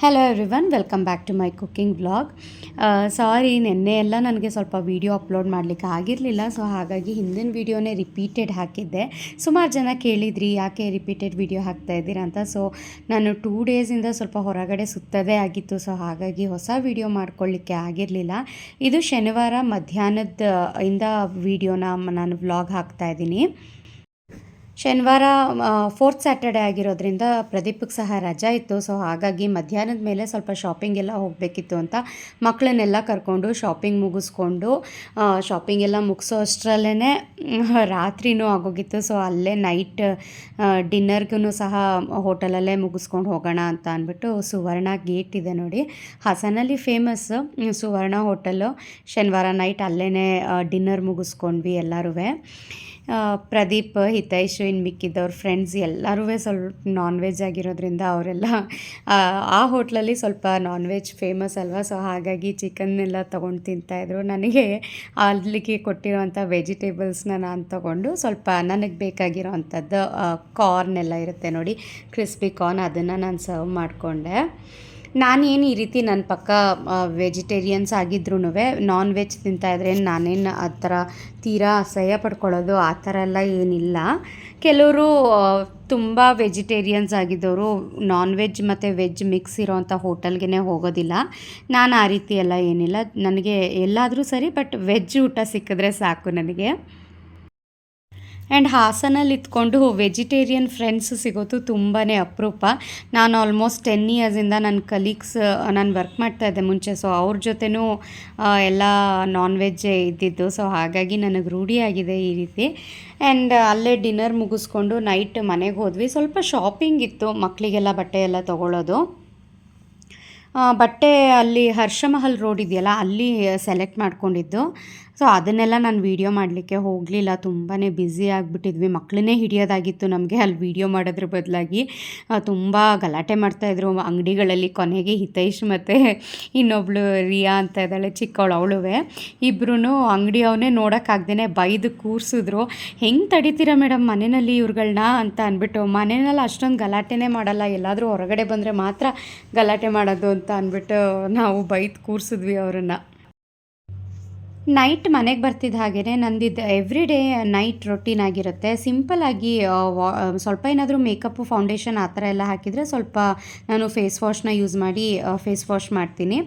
Hello everyone welcome back to my cooking blog sorry ನಿನ್ನೆ ಎಲ್ಲ ನನಗೆ ಸ್ವಲ್ಪ ವೀಡಿಯೋ ಅಪ್ಲೋಡ್ ಮಾಡಲಿಕ್ಕೆ ಆಗಿರಲಿಲ್ಲ ಸೊ ಹಾಗಾಗಿ ಹಿಂದಿನ ವೀಡಿಯೋನೇ ರಿಪೀಟೆಡ್ ಹಾಕಿದ್ದೆ. ಸುಮಾರು ಜನ ಕೇಳಿದ್ರಿ, ಯಾಕೆ ರಿಪೀಟೆಡ್ ವೀಡಿಯೋ ಹಾಕ್ತಾ ಇದ್ದೀರಾ ಅಂತ? ಸೊ ನಾನು ಟೂ ಡೇಸಿಂದ ಸ್ವಲ್ಪ ಹೊರಗಡೆ ಸುತ್ತದೇ ಆಗಿತ್ತು ಸೊ ಹಾಗಾಗಿ ಹೊಸ ವೀಡಿಯೋ ಮಾಡ್ಕೊಳ್ಳಿಕ್ಕೆ ಆಗಿರಲಿಲ್ಲ. ಇದು ಶನಿವಾರ ಮಧ್ಯಾಹ್ನದ, ಇಂದ ವೀಡಿಯೋನ ನಾನು ವ್ಲಾಗ್ ಹಾಕ್ತಾ ಇದ್ದೀನಿ. ಶನಿವಾರ ಫೋರ್ತ್ ಸ್ಯಾಟರ್ಡೆ ಆಗಿರೋದ್ರಿಂದ ಪ್ರದೀಪಕ್ಕೆ ಸಹ ರಜಾ ಇತ್ತು. ಸೊ ಹಾಗಾಗಿ ಮಧ್ಯಾಹ್ನದ ಮೇಲೆ ಸ್ವಲ್ಪ ಶಾಪಿಂಗ್ ಎಲ್ಲ ಹೋಗಬೇಕಿತ್ತು ಅಂತ ಮಕ್ಕಳನ್ನೆಲ್ಲ ಕರ್ಕೊಂಡು ಶಾಪಿಂಗ್ ಮುಗಿಸ್ಕೊಂಡು ಶಾಪಿಂಗ್ ಎಲ್ಲ ಮುಗಿಸೋ ಅಷ್ಟರಲ್ಲೇ ರಾತ್ರಿನೂ ಆಗೋಗಿತ್ತು. ಸೊ ಅಲ್ಲೇ ನೈಟ್ ಡಿನ್ನರ್ಗೂ ಸಹ ಹೋಟೆಲಲ್ಲೇ ಮುಗಿಸ್ಕೊಂಡು ಹೋಗೋಣ ಅಂತ ಅಂದ್ಬಿಟ್ಟು ಸುವರ್ಣ ಗೇಟ್ ಇದೆ ನೋಡಿ. ಹಾಸನಲ್ಲಿ ಫೇಮಸ್ ಸುವರ್ಣ ಹೋಟೆಲು. ಶನಿವಾರ ನೈಟ್ ಅಲ್ಲೇ ಡಿನ್ನರ್ ಮುಗಿಸ್ಕೊಂಡ್ವಿ ಎಲ್ಲರೂ ಪ್ರದೀಪ್, ಹಿತೈಷ್, ಇನ್ ಮಿಕ್ಕಿದ್ದವ್ರ ಫ್ರೆಂಡ್ಸ್ ಎಲ್ಲರೂ ಸ್ವಲ್ಪ ನಾನ್ ವೆಜ್ ಆಗಿರೋದ್ರಿಂದ ಅವರೆಲ್ಲ, ಆ ಹೋಟ್ಲಲ್ಲಿ ಸ್ವಲ್ಪ ನಾನ್ ವೆಜ್ ಫೇಮಸ್ ಅಲ್ವಾ? ಸೊ ಹಾಗಾಗಿ ಚಿಕನ್ನೆಲ್ಲ ತೊಗೊಂಡು ತಿಂತಾಯಿದ್ರು ನನಗೆ ಅಲ್ಲಿಗೆ ಕೊಟ್ಟಿರೋವಂಥ ವೆಜಿಟೇಬಲ್ಸ್ನ ನಾನು ತೊಗೊಂಡು ಸ್ವಲ್ಪ ನನಗೆ ಬೇಕಾಗಿರೋ ಅಂಥದ್ದು ಕಾರ್ನ್ ಎಲ್ಲ ಇರುತ್ತೆ ನೋಡಿ ಕ್ರಿಸ್ಪಿ ಕಾರ್ನ್ ಅದನ್ನು ನಾನು ಸರ್ವ್ ಮಾಡಿಕೊಂಡೆ. ನಾನೇನು ಈ ರೀತಿ ನನ್ನ ಪಕ್ಕ ವೆಜಿಟೇರಿಯನ್ಸ್ ಆಗಿದ್ರೂ ನಾನ್ ವೆಜ್ ತಿಂತಾಯಿದ್ರೆ ನಾನೇನು ಆ ಥರ ತೀರಾ ಅಸಹ್ಯ ಪಡ್ಕೊಳ್ಳೋದು ಆ ಥರ ಎಲ್ಲ ಏನಿಲ್ಲ. ಕೆಲವರು ತುಂಬ ವೆಜಿಟೇರಿಯನ್ಸ್ ಆಗಿದ್ದವರು ನಾನ್ ವೆಜ್ ಮತ್ತು ವೆಜ್ ಮಿಕ್ಸ್ ಇರೋವಂಥ ಹೋಟೆಲ್ಗೆ ಹೋಗೋದಿಲ್ಲ. ನಾನು ಆ ರೀತಿ ಎಲ್ಲ ಏನಿಲ್ಲ. ನನಗೆ ಎಲ್ಲಾದರೂ ಸರಿ ಬಟ್ ವೆಜ್ ಊಟ ಸಿಕ್ಕಿದ್ರೆ ಸಾಕು ನನಗೆ. ಆ್ಯಂಡ್ ಹಾಸನಲ್ಲಿ ಇತ್ಕೊಂಡು ವೆಜಿಟೇರಿಯನ್ ಫ್ರೆಂಡ್ಸ್ ಸಿಗೋದು ತುಂಬಾ ಅಪರೂಪ. ನಾನು ಆಲ್ಮೋಸ್ಟ್ ಟೆನ್ ಇಯರ್ಸಿಂದ ನನ್ನ ಕಲೀಗ್ಸ್ ನಾನು ವರ್ಕ್ ಮಾಡ್ತಾ ಇದ್ದೆ ಮುಂಚೆ. ಸೊ ಅವ್ರ ಜೊತೆನೂ ಎಲ್ಲ ನಾನ್ ವೆಜ್ಜೇ ಇದ್ದಿದ್ದು. ಸೊ ಹಾಗಾಗಿ ನನಗೆ ರೂಢಿಯಾಗಿದೆ ಈ ರೀತಿ. ಆ್ಯಂಡ್ ಅಲ್ಲೇ ಡಿನ್ನರ್ ಮುಗಿಸ್ಕೊಂಡು ನೈಟ್ ಮನೆಗೆ ಹೋದ್ವಿ. ಸ್ವಲ್ಪ ಶಾಪಿಂಗ್ ಇತ್ತು. ಮಕ್ಕಳಿಗೆಲ್ಲ ಬಟ್ಟೆ ಎಲ್ಲ ತೊಗೊಳ್ಳೋದು ಬಟ್ಟೆ ಅಲ್ಲಿ ಹರ್ಷಮಹಲ್ ರೋಡ್ ಇದೆಯಲ್ಲ, ಅಲ್ಲಿ ಸೆಲೆಕ್ಟ್ ಮಾಡ್ಕೊಂಡಿದ್ದು. ಸೊ ಅದನ್ನೆಲ್ಲ ನಾನು ವೀಡಿಯೋ ಮಾಡಲಿಕ್ಕೆ ಹೋಗಲಿಲ್ಲ. ತುಂಬಾ ಬ್ಯುಸಿ ಆಗಿಬಿಟ್ಟಿದ್ವಿ. ಮಕ್ಕಳನ್ನೇ ಹಿಡಿಯೋದಾಗಿತ್ತು ನಮಗೆ. ಅಲ್ಲಿ ವೀಡಿಯೋ ಮಾಡೋದ್ರ ಬದಲಾಗಿ ತುಂಬ ಗಲಾಟೆ ಮಾಡ್ತಾಯಿದ್ರು ಅಂಗಡಿಗಳಲ್ಲಿ ಕೊನೆಗೆ ಹಿತೈಷ್ ಮತ್ತು ಇನ್ನೊಬ್ಳು ರಿಯಾ ಅಂತ ಇದ್ದಾಳೆ, ಚಿಕ್ಕವಳು, ಅವಳುವೆ. ಇಬ್ಬರೂ ಅವನೇ ನೋಡೋಕ್ಕಾಗ್ದೇ ಬೈದು ಕೂರಿಸಿದ್ರು. ಹೆಂಗೆ ತಡಿತೀರಾ ಮೇಡಮ್ ಮನೆಯಲ್ಲಿ ಇವ್ರುಗಳನ್ನ ಅಂತ ಅಂದ್ಬಿಟ್ಟು ಮನೆಯಲ್ಲಿ ಅಷ್ಟೊಂದು ಗಲಾಟೆನೇ ಮಾಡಲ್ಲ. ಎಲ್ಲಾದರೂ ಹೊರಗಡೆ ಬಂದರೆ ಮಾತ್ರ ಗಲಾಟೆ ಮಾಡೋದು ಅಂತ ಅಂದ್ಬಿಟ್ಟು ನಾವು ಬೈದು ಕೂರಿಸಿದ್ವಿ ಅವರನ್ನು. ನೈಟ್ ಮನೆಗೆ ಬರ್ತಿದ್ದ ಹಾಗೆಯೇ ನಂದಿದ್ದು ಎವ್ರಿ ಡೇ ನೈಟ್ ರೊಟೀನ್ ಆಗಿರುತ್ತೆ. ಸಿಂಪಲ್ಲಾಗಿ ವಾ ಸ್ವಲ್ಪ ಏನಾದರೂ ಮೇಕಪ್ಪು ಫೌಂಡೇಶನ್ ಆ ಥರ ಎಲ್ಲ ಹಾಕಿದರೆ ಸ್ವಲ್ಪ ನಾನು ಫೇಸ್ ವಾಶ್ನ ಯೂಸ್ ಮಾಡಿ ಫೇಸ್ ವಾಶ್ ಮಾಡ್ತೀನಿ.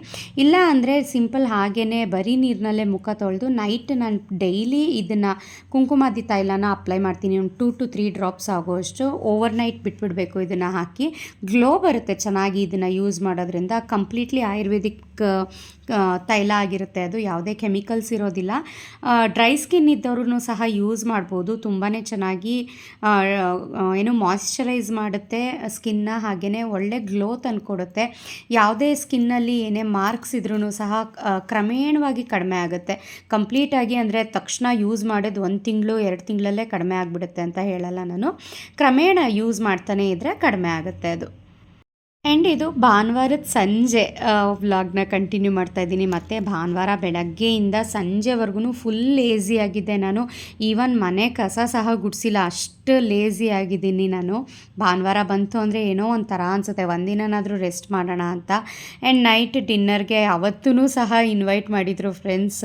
ಇಲ್ಲ ಅಂದರೆ ಸಿಂಪಲ್ ಹಾಗೇ ಬರೀ ನೀರಿನಲ್ಲೇ ಮುಖ ತೊಳೆದು ನೈಟ್ ನಾನು ಡೈಲಿ ಇದನ್ನು ಕುಂಕುಮಾದಿ ತೈಲನ ಅಪ್ಲೈ ಮಾಡ್ತೀನಿ. ಒಂದು ಟೂ ಟು ತ್ರೀ ಡ್ರಾಪ್ಸ್ ಆಗೋಷ್ಟು ಓವರ್ ನೈಟ್ ಬಿಟ್ಬಿಡಬೇಕು ಇದನ್ನು ಹಾಕಿ. ಗ್ಲೋ ಬರುತ್ತೆ ಚೆನ್ನಾಗಿ ಇದನ್ನು ಯೂಸ್ ಮಾಡೋದ್ರಿಂದ. ಕಂಪ್ಲೀಟ್ಲಿ ಆಯುರ್ವೇದಿಕ್ ತೈಲ ಆಗಿರುತ್ತೆ. ಅದು ಯಾವುದೇ ಕೆಮಿಕಲ್ಸ್ ಇರೋದಿಲ್ಲ ಡ್ರೈ ಸ್ಕಿನ್ ಇದ್ದವ್ರೂ ಸಹ ಯೂಸ್ ಮಾಡ್ಬೋದು. ತುಂಬಾ ಚೆನ್ನಾಗಿ ಏನು ಮಾಯಿಶ್ಚರೈಸ್ ಮಾಡುತ್ತೆ ಸ್ಕಿನ್ನ ಹಾಗೆಯೇ ಒಳ್ಳೆ ಗ್ಲೋ ತಂದುಕೊಡುತ್ತೆ ಯಾವುದೇ ಸ್ಕಿನ್ನಲ್ಲಿ ಏನೇ ಮಾರ್ಕ್ಸ್ ಇದ್ರೂ ಸಹ ಕ್ರಮೇಣವಾಗಿ ಕಡಿಮೆ ಆಗುತ್ತೆ. ಕಂಪ್ಲೀಟಾಗಿ ಅಂದರೆ ತಕ್ಷಣ ಯೂಸ್ ಮಾಡೋದು ಒಂದು ತಿಂಗಳು, ಎರಡು ತಿಂಗಳಲ್ಲೇ ಕಡಿಮೆ ಆಗಿಬಿಡುತ್ತೆ ಅಂತ ಹೇಳಲ್ಲ ನಾನು. ಕ್ರಮೇಣ ಯೂಸ್ ಮಾಡ್ತಾನೆ ಇದ್ದರೆ ಕಡಿಮೆ ಆಗುತ್ತೆ ಅದು. ಆ್ಯಂಡ್ ಇದು ಭಾನುವಾರದ ಸಂಜೆ ವ್ಲಾಗ್ನ ಕಂಟಿನ್ಯೂ ಮಾಡ್ತಾ ಇದ್ದೀನಿ. ಮತ್ತು ಭಾನುವಾರ ಬೆಳಗ್ಗೆಯಿಂದ ಸಂಜೆವರೆಗೂ ಫುಲ್ ಲೇಝಿ ಆಗಿದ್ದೆ ನಾನು. ಈವನ್ ಮನೆ ಕಸ ಸಹ ಗುಡಿಸಿಲ್ಲ, ಅಷ್ಟು ಲೇಝಿ ಆಗಿದ್ದೀನಿ ನಾನು. ಭಾನುವಾರ ಬಂತು ಅಂದರೆ ಏನೋ ಒಂಥರ ಅನಿಸುತ್ತೆ ಒಂದಿನಾದರೂ ರೆಸ್ಟ್ ಮಾಡೋಣ ಅಂತ. ಆ್ಯಂಡ್ ನೈಟ್ ಡಿನ್ನರ್ಗೆ ಅವತ್ತೂ ಸಹ ಇನ್ವೈಟ್ ಮಾಡಿದರು ಫ್ರೆಂಡ್ಸ್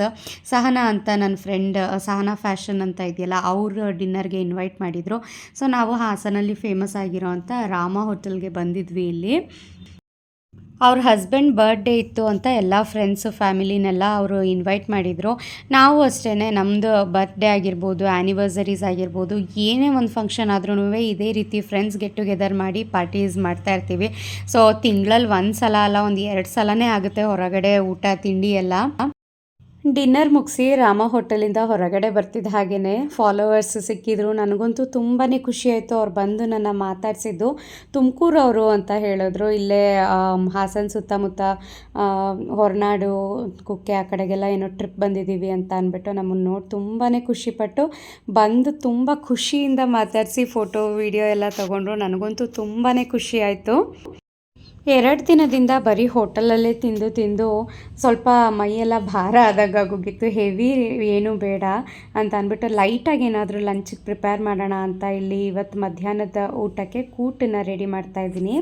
ಸಹನಾ ಅಂತ ನನ್ನ ಫ್ರೆಂಡ್ ಸಹನಾ ಫ್ಯಾಷನ್ ಅಂತ ಇದೆಯಲ್ಲ, ಅವರು ಡಿನ್ನರ್ಗೆ ಇನ್ವೈಟ್ ಮಾಡಿದರು. ಸೊ ನಾವು ಹಾಸನಲ್ಲಿ ಫೇಮಸ್ ಆಗಿರೋ ಅಂತ ರಾಮ ಹೋಟೆಲ್ಗೆ ಬಂದಿದ್ವಿ ಇಲ್ಲಿ. ಅವ್ರ ಹಸ್ಬೆಂಡ್ ಬರ್ಡೇ ಇತ್ತು ಅಂತ ಎಲ್ಲ ಫ್ರೆಂಡ್ಸು ಫ್ಯಾಮಿಲಿನೆಲ್ಲ ಅವರು ಇನ್ವೈಟ್ ಮಾಡಿದರು. ನಾವು ಅಷ್ಟೇ ನಮ್ಮದು ಬರ್ಡೇ ಆಗಿರ್ಬೋದು ಆ್ಯನಿವರ್ಸರೀಸ್ ಆಗಿರ್ಬೋದು, ಏನೇ ಒಂದು ಫಂಕ್ಷನ್ ಆದ್ರೂ ಇದೇ ರೀತಿ ಫ್ರೆಂಡ್ಸ್ ಗೆಟ್ ಟುಗೆದರ್ ಮಾಡಿ ಪಾರ್ಟೀಸ್ ಮಾಡ್ತಾ ಇರ್ತೀವಿ. ಸೊ ತಿಂಗಳಲ್ಲಿ ಒಂದು ಸಲ ಅಲ್ಲ, ಒಂದು ಎರಡು ಸಲನೇ ಆಗುತ್ತೆ ಹೊರಗಡೆ ಊಟ, ತಿಂಡಿ ಎಲ್ಲ. ಡಿನ್ನರ್ ಮುಗಿಸಿ ರಾಮ ಹೋಟೆಲಿಂದ ಹೊರಗಡೆ ಬರ್ತಿದ್ದ ಹಾಗೆಯೇ ಫಾಲೋವರ್ಸ್ ಸಿಕ್ಕಿದ್ರು. ನನಗಂತೂ ತುಂಬಾ ಖುಷಿಯಾಯಿತು ಅವ್ರು ಬಂದು ನನ್ನ ಮಾತಾಡಿಸಿದ್ದು. ತುಮಕೂರು ಅವರು ಅಂತ ಹೇಳಿದ್ರು. ಇಲ್ಲೇ ಹಾಸನ ಸುತ್ತಮುತ್ತ ಹೊರನಾಡು, ಕುಕ್ಕೆ ಆ ಕಡೆಗೆಲ್ಲ ಏನೋ ಟ್ರಿಪ್ ಬಂದಿದ್ದೀವಿ ಅಂತ ಅಂದ್ಬಿಟ್ಟು ನಮ್ಮನ್ನು ನೋಡಿ ತುಂಬಾ ಖುಷಿಪಟ್ಟು ಬಂದು ತುಂಬ ಖುಷಿಯಿಂದ ಮಾತಾಡಿಸಿ ಫೋಟೋ ವಿಡಿಯೋ ಎಲ್ಲ ತೊಗೊಂಡ್ರು. ನನಗಂತೂ ತುಂಬಾ ಖುಷಿ ಆಯಿತು. ಎರಡು ದಿನದಿಂದ ಬರೀ ಹೋಟೆಲಲ್ಲೇ ತಿಂದು ತಿಂದು ಸ್ವಲ್ಪ ಮೈಯೆಲ್ಲ ಭಾರ ಆದಾಗ ಆಗೋಗಿತ್ತು. ಹೆವಿ ಏನು ಬೇಡ ಅಂತ ಅಂದ್ಬಿಟ್ಟು ಲೈಟಾಗಿ ಏನಾದರೂ ಲಂಚಿಗೆ ಪ್ರಿಪೇರ್ ಮಾಡೋಣ ಅಂತ ಇಲ್ಲಿ ಇವತ್ತು ಮಧ್ಯಾಹ್ನದ ಊಟಕ್ಕೆ ಕೂಟನ್ನು ರೆಡಿ ಮಾಡ್ತಾ ಇದ್ದೀನಿ.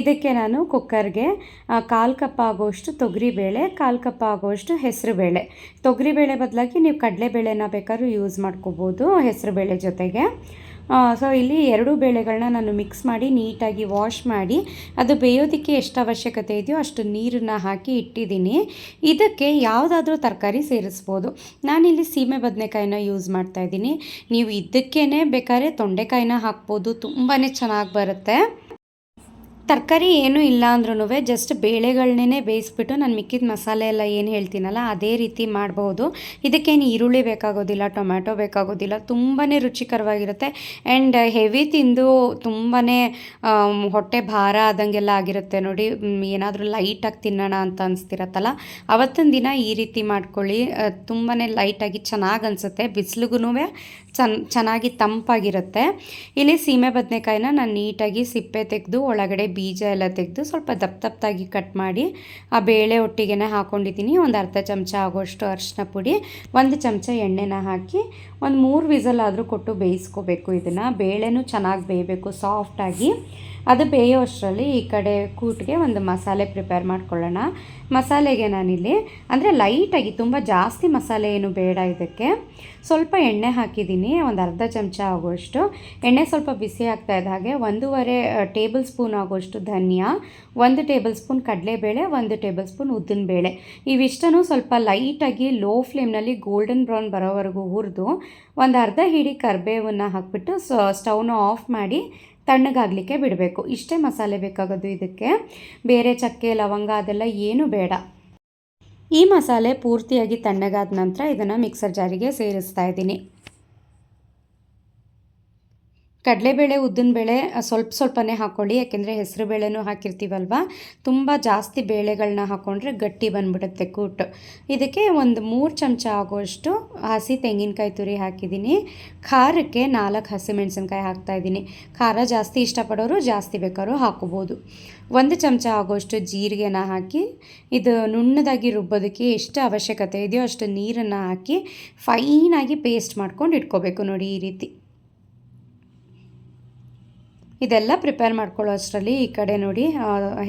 ಇದಕ್ಕೆ ನಾನು ಕುಕ್ಕರ್ಗೆ ಕಾಲು ಕಪ್ ಆಗೋಷ್ಟು ತೊಗರಿಬೇಳೆ, ಕಾಲು ಕಪ್ ಆಗೋಷ್ಟು ಹೆಸರುಬೇಳೆ. ತೊಗರಿಬೇಳೆ ಬದಲಾಗಿ ನೀವು ಕಡಲೆಬೇಳೆನ ಬೇಕಾದ್ರೂ ಯೂಸ್ ಮಾಡ್ಕೋಬೋದು ಹೆಸರುಬೇಳೆ ಜೊತೆಗೆ. ಸೊ ಇಲ್ಲಿ ಎರಡು ಬೇಳೆಗಳನ್ನ ನಾನು ಮಿಕ್ಸ್ ಮಾಡಿ ನೀಟಾಗಿ ವಾಶ್ ಮಾಡಿ, ಅದು ಬೇಯೋದಕ್ಕೆ ಎಷ್ಟು ಅವಶ್ಯಕತೆ ಇದೆಯೋ ಅಷ್ಟು ನೀರನ್ನು ಹಾಕಿ ಇಟ್ಟಿದ್ದೀನಿ. ಇದಕ್ಕೆ ಯಾವುದಾದ್ರೂ ತರಕಾರಿ ಸೇರಿಸ್ಬೋದು. ನಾನಿಲ್ಲಿ ಸೀಮೆ ಬದನೆಕಾಯಿನ ಯೂಸ್ ಮಾಡ್ತಾ ಇದ್ದೀನಿ. ನೀವು ಇದಕ್ಕೇ ಬೇಕಾದ್ರೆ ತೊಂಡೆಕಾಯಿನ ಹಾಕ್ಬೋದು ತುಂಬಾ ಚೆನ್ನಾಗಿ ಬರುತ್ತೆ. ತರಕಾರಿ ಏನೂ ಇಲ್ಲ ಅಂದ್ರೂ ಜಸ್ಟ್ ಬೇಳೆಗಳನ್ನೇ ಬೇಯಿಸ್ಬಿಟ್ಟು ನಾನು ಮಿಕ್ಕಿದ ಮಸಾಲೆ ಎಲ್ಲ ಏನು ಹೇಳ್ತೀನಲ್ಲ, ಅದೇ ರೀತಿ ಮಾಡ್ಬೋದು. ಇದಕ್ಕೇನು ಈರುಳ್ಳಿ ಬೇಕಾಗೋದಿಲ್ಲ, ಟೊಮ್ಯಾಟೊ ಬೇಕಾಗೋದಿಲ್ಲ ತುಂಬಾ ರುಚಿಕರವಾಗಿರುತ್ತೆ. ಆ್ಯಂಡ್ ಹೆವಿ ತಿಂದು ತುಂಬಾ ಹೊಟ್ಟೆ ಭಾರ ಆದಂಗೆಲ್ಲ ಆಗಿರುತ್ತೆ ನೋಡಿ ಏನಾದರೂ ಲೈಟಾಗಿ ತಿನ್ನೋಣ ಅಂತ ಅನಿಸ್ತಿರತ್ತಲ್ಲ, ಅವತ್ತಿನ ದಿನ ಈ ರೀತಿ ಮಾಡ್ಕೊಳ್ಳಿ. ತುಂಬಾ ಲೈಟಾಗಿ ಚೆನ್ನಾಗಿ ಅನಿಸುತ್ತೆ ಬಿಸಿಲಿಗೂ ಚೆನ್ನ ಚೆನ್ನಾಗಿ ತಂಪಾಗಿರುತ್ತೆ. ಇಲ್ಲಿ ಸೀಮೆ ಬದನೆಕಾಯಿನ ನಾನು ನೀಟಾಗಿ ಸಿಪ್ಪೆ ತೆಗೆದು ಒಳಗಡೆ ಬೀಜ ಎಲ್ಲ ತೆಗೆದು ಸ್ವಲ್ಪ ದಪ್ಪ ದಪ್ಪದಾಗಿ ಕಟ್ ಮಾಡಿ ಆ ಬೇಳೆ ಒಟ್ಟಿಗೆ ಹಾಕ್ಕೊಂಡಿದ್ದೀನಿ ಒಂದು ಅರ್ಧ ಚಮಚ ಆಗೋಷ್ಟು ಅರಿಶಿನ ಪುಡಿ, ಒಂದು ಚಮಚ ಎಣ್ಣೆನ ಹಾಕಿ ಒಂದು ಮೂರು ವಿಸಲ್ ಆದರೂ ಕೊಟ್ಟು ಬೇಯಿಸ್ಕೋಬೇಕು. ಇದನ್ನು ಬೇಳೆನೂ ಚೆನ್ನಾಗಿ ಬೇಯಬೇಕು ಸಾಫ್ಟಾಗಿ ಅದು ಬೇಯೋ ಅಷ್ಟರಲ್ಲಿ ಈ ಕಡೆ ಕೂಟ್ಗೆ ಒಂದು ಮಸಾಲೆ ಪ್ರಿಪೇರ್ ಮಾಡ್ಕೊಳ್ಳೋಣ. ಮಸಾಲೆಗೆ ನಾನಿಲ್ಲಿ, ಅಂದರೆ ಲೈಟಾಗಿ ತುಂಬ ಜಾಸ್ತಿ ಮಸಾಲೆ ಏನು ಬೇಡ ಇದಕ್ಕೆ. ಸ್ವಲ್ಪ ಎಣ್ಣೆ ಹಾಕಿದ್ದೀನಿ, ಒಂದು ಅರ್ಧ ಚಮಚ ಆಗುವಷ್ಟು. ಎಣ್ಣೆ ಸ್ವಲ್ಪ ಬಿಸಿ ಆಗ್ತಾ ಇದ್ದ ಹಾಗೆ ಒಂದೂವರೆ ಟೇಬಲ್ ಸ್ಪೂನ್ ಆಗುವಷ್ಟು ಧನಿಯಾ, ಒಂದು ಟೇಬಲ್ ಸ್ಪೂನ್ ಕಡಲೆಬೇಳೆ, ಒಂದು ಟೇಬಲ್ ಸ್ಪೂನ್ ಉದ್ದಿನಬೇಳೆ. ಇವಿಷ್ಟನ್ನು ಸ್ವಲ್ಪ ಲೈಟಾಗಿ ಲೋ ಫ್ಲೇಮ್ನಲ್ಲಿ ಗೋಲ್ಡನ್ ಬ್ರೌನ್ ಬರೋವರೆಗೂ ಹುರಿದು, ಒಂದು ಅರ್ಧ ಹಿಡಿ ಕರಿಬೇವನ್ನು ಹಾಕ್ಬಿಟ್ಟು ಸ್ಟವ್ನ ಆಫ್ ಮಾಡಿ ತಣ್ಣಗಾಗಲಿಕ್ಕೆ ಬಿಡಬೇಕು. ಇಷ್ಟೇ ಮಸಾಲೆ ಬೇಕಾಗೋದು ಇದಕ್ಕೆ. ಬೇರೆ ಚಕ್ಕೆ, ಲವಂಗ ಅದೆಲ್ಲ ಏನೂ ಬೇಡ. ಈ ಮಸಾಲೆ ಪೂರ್ತಿಯಾಗಿ ತಣ್ಣಗಾದ ನಂತರ ಇದನ್ನು ಮಿಕ್ಸರ್ ಜಾರಿಗೆ ಸೇರಿಸ್ತಾ ಇದ್ದೀನಿ. ಕಡಲೆಬೇಳೆ ಉದ್ದಿನಬೇಳೆ ಸ್ವಲ್ಪ ಸ್ವಲ್ಪನೇ ಹಾಕ್ಕೊಳ್ಳಿ. ಯಾಕೆಂದರೆ ಹೆಸರು ಬೇಳೆನೂ ಹಾಕಿರ್ತೀವಲ್ವ? ತುಂಬ ಜಾಸ್ತಿ ಬೇಳೆಗಳನ್ನ ಹಾಕ್ಕೊಂಡ್ರೆ ಗಟ್ಟಿ ಬಂದ್ಬಿಡುತ್ತೆ ಕೂಟು. ಇದಕ್ಕೆ ಒಂದು ಮೂರು ಚಮಚ ಆಗೋಷ್ಟು ಹಸಿ ತೆಂಗಿನಕಾಯಿ ತುರಿ ಹಾಕಿದ್ದೀನಿ. ಖಾರಕ್ಕೆ ನಾಲ್ಕು ಹಸಿಮೆಣಸಿನ್ಕಾಯಿ ಹಾಕ್ತಾಯಿದ್ದೀನಿ ಖಾರ ಜಾಸ್ತಿ ಇಷ್ಟಪಡೋರು ಜಾಸ್ತಿ ಬೇಕಾದ್ರು ಹಾಕೋಬೋದು ಒಂದು ಚಮಚ ಆಗೋಷ್ಟು ಜೀರಿಗೆನ ಹಾಕಿ, ಇದು ನುಣ್ಣದಾಗಿ ರುಬ್ಬೋದಕ್ಕೆ ಎಷ್ಟು ಅವಶ್ಯಕತೆ ಇದೆಯೋ ಅಷ್ಟು ನೀರನ್ನು ಹಾಕಿ, ಫೈನಾಗಿ ಪೇಸ್ಟ್ ಮಾಡ್ಕೊಂಡು ಇಟ್ಕೋಬೇಕು ನೋಡಿ ಈ ರೀತಿ. ಇದೆಲ್ಲ ಪ್ರಿಪೇರ್ ಮಾಡ್ಕೊಳ್ಳೋ ಅಷ್ಟರಲ್ಲಿ ಈ ಕಡೆ ನೋಡಿ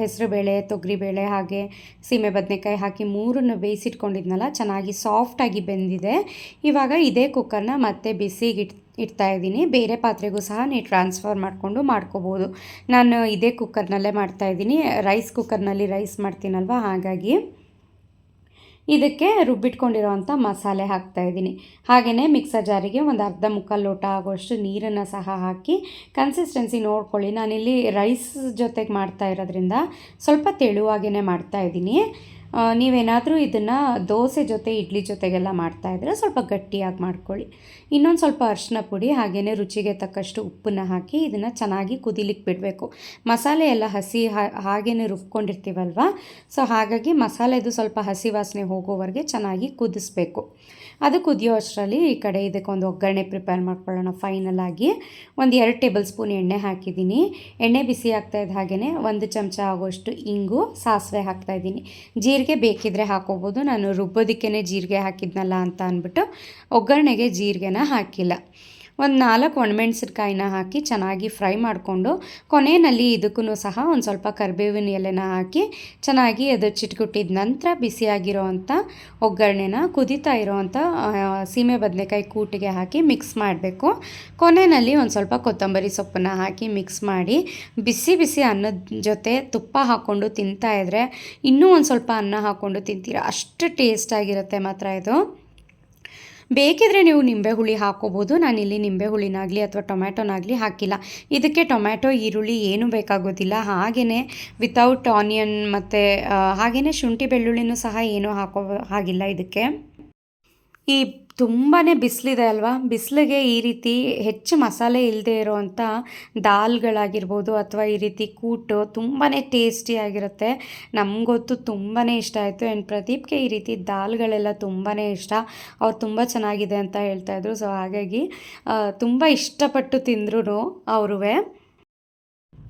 ಹೆಸರುಬೇಳೆ ತೊಗರಿಬೇಳೆ ಹಾಗೆ ಸೀಮೆ ಬದನೆಕಾಯಿ ಹಾಕಿ ಮೂರನ್ನು ಬೇಯಿಸಿಟ್ಕೊಂಡಿದ್ನಲ್ಲ, ಚೆನ್ನಾಗಿ ಸಾಫ್ಟಾಗಿ ಬೆಂದಿದೆ. ಇವಾಗ ಇದೇ ಕುಕ್ಕರ್ನ ಮತ್ತೆ ಬಿಸಿಗೆ ಇಟ್, ಇಡ್ತಾ ಇದ್ದೀನಿ. ಬೇರೆ ಪಾತ್ರೆಗೂ ಸಹ ನೀವು ಟ್ರಾನ್ಸ್ಫರ್ ಮಾಡಿಕೊಂಡು ಮಾಡ್ಕೋಬೋದು. ನಾನು ಇದೇ ಕುಕ್ಕರ್ನಲ್ಲೇ ಮಾಡ್ತಾಯಿದ್ದೀನಿ ರೈಸ್ ಕುಕ್ಕರ್ನಲ್ಲಿ ರೈಸ್ ಮಾಡ್ತೀನಲ್ವ, ಹಾಗಾಗಿ. ಇದಕ್ಕೆ ರುಬ್ಬಿಟ್ಕೊಂಡಿರೋವಂಥ ಮಸಾಲೆ ಹಾಕ್ತಾಯಿದ್ದೀನಿ ಹಾಗೆಯೇ ಮಿಕ್ಸರ್ ಜಾರಿಗೆ ಒಂದು ಅರ್ಧ ಮುಕ್ಕಾಲು ಲೋಟ ಆಗೋಷ್ಟು ನೀರನ್ನು ಸಹ ಹಾಕಿ ಕನ್ಸಿಸ್ಟೆನ್ಸಿ ನೋಡ್ಕೊಳ್ಳಿ. ನಾನಿಲ್ಲಿ ರೈಸ್ ಜೊತೆಗೆ ಮಾಡ್ತಾ ಇರೋದ್ರಿಂದ ಸ್ವಲ್ಪ ತೆಳುವಾಗೇ ಮಾಡ್ತಾಯಿದ್ದೀನಿ ನೀವೇನಾದರೂ ಇದನ್ನು ದೋಸೆ ಜೊತೆ, ಇಡ್ಲಿ ಜೊತೆಗೆಲ್ಲ ಮಾಡ್ತಾಯಿದ್ರೆ ಸ್ವಲ್ಪ ಗಟ್ಟಿಯಾಗಿ ಮಾಡ್ಕೊಳ್ಳಿ. ಇನ್ನೊಂದು ಸ್ವಲ್ಪ ಅರಿಶಿನ ಪುಡಿ ಹಾಗೆಯೇ ರುಚಿಗೆ ತಕ್ಕಷ್ಟು ಉಪ್ಪನ್ನು ಹಾಕಿ ಇದನ್ನು ಚೆನ್ನಾಗಿ ಕುದಿಲಿಕ್ಕೆ ಬಿಡಬೇಕು. ಮಸಾಲೆ ಎಲ್ಲ ಹಸಿ ಹಾಗೇ ರುಬ್ಕೊಂಡಿರ್ತೀವಲ್ವ? ಸೊ, ಹಾಗಾಗಿ ಮಸಾಲೆದು ಸ್ವಲ್ಪ ಹಸಿ ವಾಸನೆ ಹೋಗೋವರೆಗೆ ಚೆನ್ನಾಗಿ ಕುದಿಸ್ಬೇಕು. ಅದು ಕುದಿಯೋ ಅಷ್ಟರಲ್ಲಿ ಈ ಕಡೆ ಇದಕ್ಕೆ ಒಂದು ಒಗ್ಗರಣೆ ಪ್ರಿಪೇರ್ ಮಾಡ್ಕೊಳ್ಳೋಣ ಫೈನಲ್ ಆಗಿ. ಒಂದು ಎರಡು ಟೇಬಲ್ ಸ್ಪೂನ್ ಎಣ್ಣೆ ಹಾಕಿದ್ದೀನಿ. ಎಣ್ಣೆ ಬಿಸಿ ಆಗ್ತಾಯಿದ್ದ ಹಾಗೆಯೇ ಒಂದು ಚಮಚ ಆಗೋಷ್ಟು ಇಂಗು, ಸಾಸಿವೆ ಹಾಕ್ತಾಯಿದ್ದೀನಿ ಜೀರಿಗೆ ಬೇಕಿದ್ರೆ ಹಾಕೋಬೋದು. ನಾನು ರುಬ್ಬೋದಕ್ಕೇ ಜೀರಿಗೆ ಹಾಕಿದ್ನಲ್ಲ ಅಂತ ಅಂದ್ಬಿಟ್ಟು ಒಗ್ಗರಣೆಗೆ ಜೀರಿಗೆನ ಹಾಕಿಲ್ಲ. ಒಂದು ನಾಲ್ಕು ಒಣಮೆಣ್ಸಿನ್ಕಾಯಿನ ಹಾಕಿ ಚೆನ್ನಾಗಿ ಫ್ರೈ ಮಾಡಿಕೊಂಡು ಕೊನೆಯಲ್ಲಿ ಇದಕ್ಕೂ ಸಹ ಒಂದು ಸ್ವಲ್ಪ ಕರಿಬೇವಿನ ಎಲೆನ ಹಾಕಿ ಚೆನ್ನಾಗಿ ಅದು ಚಿಟ್ಕುಟ್ಟಿದ ನಂತರ ಬಿಸಿಯಾಗಿರೋ ಅಂಥ ಒಗ್ಗರಣೆನ ಕುದಿತಾ ಇರೋವಂಥ ಸೀಮೆ ಬದನೆಕಾಯಿ ಕೂಟಿಗೆ ಹಾಕಿ ಮಿಕ್ಸ್ ಮಾಡಬೇಕು. ಕೊನೆಯಲ್ಲಿ ಒಂದು ಸ್ವಲ್ಪ ಕೊತ್ತಂಬರಿ ಸೊಪ್ಪನ್ನು ಹಾಕಿ ಮಿಕ್ಸ್ ಮಾಡಿ ಬಿಸಿ ಬಿಸಿ ಅನ್ನದ ಜೊತೆ ತುಪ್ಪ ಹಾಕ್ಕೊಂಡು ತಿಂತಾಯಿದ್ರೆ ಇನ್ನೂ ಒಂದು ಸ್ವಲ್ಪ ಅನ್ನ ಹಾಕ್ಕೊಂಡು ತಿಂತೀರ? ಅಷ್ಟು ಟೇಸ್ಟಾಗಿರುತ್ತೆ ಮಾತ್ರ ಇದು. ಬೇಕಿದ್ರೆ ನೀವು ನಿಂಬೆ ಹುಳಿ ಹಾಕೋಬೋದು. ನಾನಿಲ್ಲಿ ನಿಂಬೆ ಹುಳಿನಾಗಲಿ ಅಥವಾ ಟೊಮ್ಯಾಟೊನಾಗಲಿ ಹಾಕಿಲ್ಲ. ಇದಕ್ಕೆ ಟೊಮ್ಯಾಟೊ, ಈರುಳ್ಳಿ ಏನೂ ಬೇಕಾಗೋದಿಲ್ಲ. ಹಾಗೆಯೇ ವಿತೌಟ್ ಆನಿಯನ್ ಮತ್ತು ಹಾಗೆಯೇ ಶುಂಠಿ ಬೆಳ್ಳುಳ್ಳಿನೂ ಸಹ ಏನೂ ಹಾಕೋ ಹಾಗಿಲ್ಲ ಇದಕ್ಕೆ. ಈ ತುಂಬಾ ಬಿಸಿಲಿದೆ ಅಲ್ವಾ? ಬಿಸಿಲಿಗೆ ಈ ರೀತಿ ಹೆಚ್ಚು ಮಸಾಲೆ ಇಲ್ಲದೆ ಇರೋವಂಥ ದಾಲ್ಗಳಾಗಿರ್ಬೋದು ಅಥವಾ ಈ ರೀತಿ ಕೂಟು ತುಂಬಾ ಟೇಸ್ಟಿಯಾಗಿರುತ್ತೆ ನಮಗೊತ್ತು ತುಂಬಾ ಇಷ್ಟ ಆಯಿತು. ಆ್ಯಂಡ್ ಪ್ರದೀಪ್ಗೆ ಈ ರೀತಿ ದಾಲ್ಗಳೆಲ್ಲ ತುಂಬಾ ಇಷ್ಟ. ಅವ್ರು ತುಂಬ ಚೆನ್ನಾಗಿದೆ ಅಂತ ಹೇಳ್ತಾಯಿದ್ರು ಸೊ ಹಾಗಾಗಿ ತುಂಬ ಇಷ್ಟಪಟ್ಟು ತಿಂದ್ರು ಅವ್ರೂ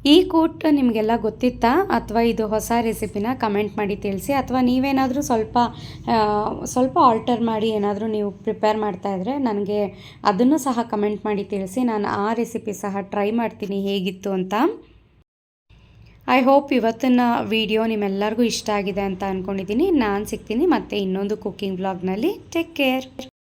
ಈ ಕೂಟ್ ನಿಮಗೆಲ್ಲ ಗೊತ್ತಿತ್ತಾ? ಅಥವಾ ಇದು ಹೊಸ ರೆಸಿಪಿನ ಕಮೆಂಟ್ ಮಾಡಿ ತಿಳಿಸಿ. ಅಥವಾ ನೀವೇನಾದರೂ ಸ್ವಲ್ಪ ಸ್ವಲ್ಪ ಆಲ್ಟರ್ ಮಾಡಿ ಏನಾದರೂ ನೀವು ಪ್ರಿಪೇರ್ ಮಾಡ್ತಾ ಇದ್ದರೆ ನನಗೆ ಅದನ್ನು ಸಹ ಕಮೆಂಟ್ ಮಾಡಿ ತಿಳಿಸಿ. ನಾನು ಆ ರೆಸಿಪಿ ಸಹ ಟ್ರೈ ಮಾಡ್ತೀನಿ ಹೇಗಿತ್ತು ಅಂತ. ಐ ಹೋಪ್ ಇವತ್ತಿನ ವಿಡಿಯೋ ನಿಮ್ಮೆಲ್ಲರಿಗೂ ಇಷ್ಟ ಆಗಿದೆ ಅಂತ ಅಂದ್ಕೊಂಡಿದ್ದೀನಿ ನಾನು ಸಿಗ್ತೀನಿ ಮತ್ತೆ ಇನ್ನೊಂದು ಕುಕ್ಕಿಂಗ್ ಬ್ಲಾಗ್ನಲ್ಲಿ ಟೇಕ್ ಕೇರ್